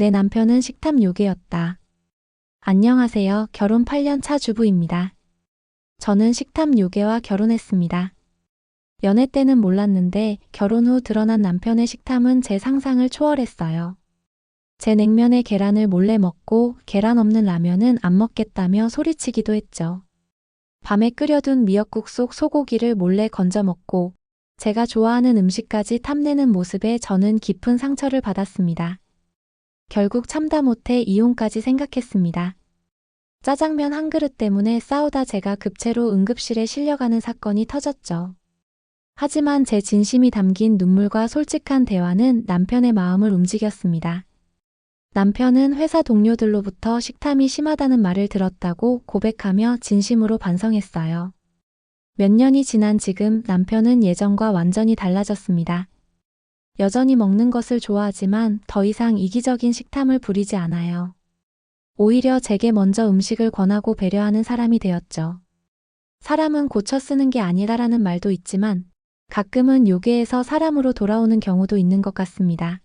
내 남편은 식탐 요괴였다. 안녕하세요. 결혼 8년 차 주부입니다. 저는 식탐 요괴와 결혼했습니다. 연애 때는 몰랐는데 결혼 후 드러난 남편의 식탐은 제 상상을 초월했어요. 제 냉면에 계란을 몰래 먹고 계란 없는 라면은 안 먹겠다며 소리치기도 했죠. 밤에 끓여둔 미역국 속 소고기를 몰래 건져 먹고 제가 좋아하는 음식까지 탐내는 모습에 저는 깊은 상처를 받았습니다. 결국 참다 못해 이혼까지 생각했습니다. 짜장면 한 그릇 때문에 싸우다 제가 급체로 응급실에 실려가는 사건이 터졌죠. 하지만 제 진심이 담긴 눈물과 솔직한 대화는 남편의 마음을 움직였습니다. 남편은 회사 동료들로부터 식탐이 심하다는 말을 들었다고 고백하며 진심으로 반성했어요. 몇 년이 지난 지금 남편은 예전과 완전히 달라졌습니다. 여전히 먹는 것을 좋아하지만 더 이상 이기적인 식탐을 부리지 않아요. 오히려 제게 먼저 음식을 권하고 배려하는 사람이 되었죠. 사람은 고쳐 쓰는 게 아니라라는 말도 있지만 가끔은 요괴에서 사람으로 돌아오는 경우도 있는 것 같습니다.